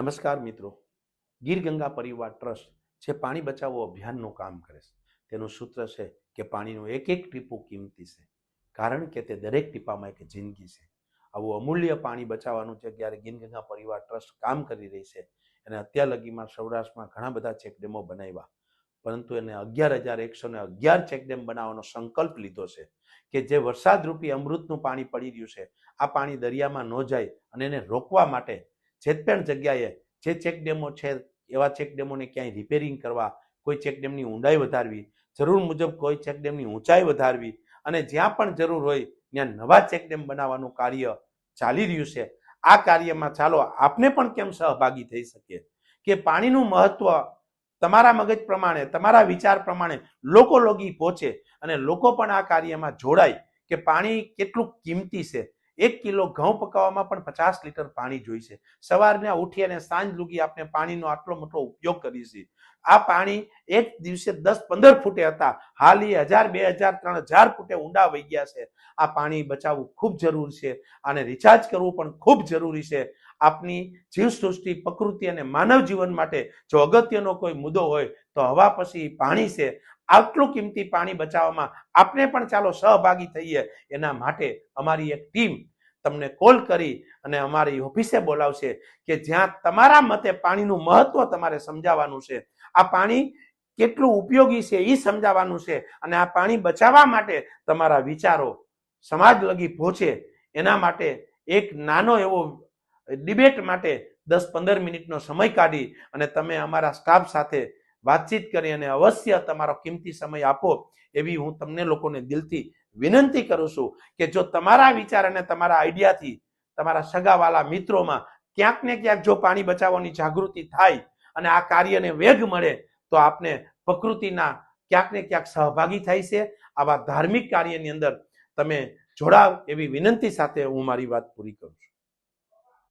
નમસ્કાર મિત્રો. ગીર ગંગા પરિવાર ટ્રસ્ટ જે પાણી બચાવો અભિયાનનું કામ કરે છે. તેનું સૂત્ર છે કે પાણીનું એક એક ટીપું કિંમતી છે. કારણ કે તે દરેક ટીપામાં એક જિંદગી છે. આવું અમૂલ્ય પાણી બચાવવાનું છે જ્યારે ગીરગંગા પરિવાર ટ્રસ્ટ કામ કરી રહી છે અને અત્યાર લગીમાં સૌરાષ્ટ્રમાં ઘણા બધા ચેકડેમો બનાવ્યા. પરંતુ એને અગિયાર હજાર એકસો ને અગિયાર ચેકડેમ બનાવવાનો સંકલ્પ લીધો છે કે જે વરસાદરૂપી અમૃતનું પાણી પડી રહ્યું છે, આ પાણી દરિયામાં ન જાય અને એને રોકવા માટે જે પણ જગ્યાએ જે ચેકડેમો છે, એવા ચેકડેમોને ક્યાંય રિપેરિંગ કરવા, કોઈ ચેકડેમની ઊંડાઈ વધારવી, જરૂર મુજબ કોઈ ચેકડેમની ઊંચાઈ વધારવી અને જ્યાં પણ જરૂર હોય ત્યાં નવા ચેકડેમ બનાવવાનું કાર્ય ચાલી રહ્યું છે. આ કાર્યમાં ચાલો આપને પણ કેમ સહભાગી થઈ શકીએ? કે પાણીનું મહત્વ તમારા મગજ પ્રમાણે, તમારા વિચાર પ્રમાણે લોકો લોગી પહોંચે અને લોકો પણ આ કાર્યમાં જોડાય કે પાણી કેટલું કિંમતી છે. એક કિલો ઘઉં પકાવવામાં પણ પચાસ લીટર પાણી જોઈશે. સવારના ઉઠી અને સાંજ લુગી આપણે પાણીનો આટલો મોટો ઉપયોગ કરીએ આ પાણી એક દિવસે દસ પંદર ફૂટે હતા. હાલ હજાર, બે હજાર, ત્રણ હજાર ફૂટે ઊંડા વહી ગયા છે. આ પાણી બચાવવું ખૂબ જરૂર છે અને રિચાર્જ કરવું પણ ખૂબ જરૂરી છે. આપની જીવસૃષ્ટિ, પ્રકૃતિ અને માનવ જીવન માટે જો અગત્યનો કોઈ મુદ્દો હોય તો હવા પછી પાણી છે. આટલું કિંમતી પાણી બચાવવામાં આપણે પણ ચાલો સહભાગી થઈએ. એના માટે અમારી એક ટીમ તમને કોલ કરી અને અમારી ઓફિસે બોલાવશે કે જ્યાં તમારા મતે પાણીનું મહત્વ તમારે સમજાવવાનું છે. આ પાણી કેટલું ઉપયોગી છે એ સમજાવવાનું છે અને આ પાણી બચાવવા માટે તમારા વિચારો સમાજ લગી પહોંચે. એના માટે એક નાનો એવો ડિબેટ માટે દસ પંદર મિનિટનો સમય કાઢી અને તમે અમારા સ્ટાફ સાથે વાતચીત કરી અને અવશ્ય તમારો કિંમતી સમય આપો એવી હું તમને લોકોને દિલથી વિનંતી કરું છું કે જો તમારા વિચાર અને તમારા આઈડિયાથી તમારા સગાવાલા મિત્રોમાં ક્યાંક ને ક્યાંક જો પાણી બચાવવાની જાગૃતિ થાય અને આ કાર્યને વેગ મળે, તો આપને પ્રકૃતિના ક્યાંક ને ક્યાંક સહભાગી થાય છે. આવા ધાર્મિક કાર્યની અંદર તમે જોડાવ એવી વિનંતી સાથે હું મારી વાત પૂરી કરું છું.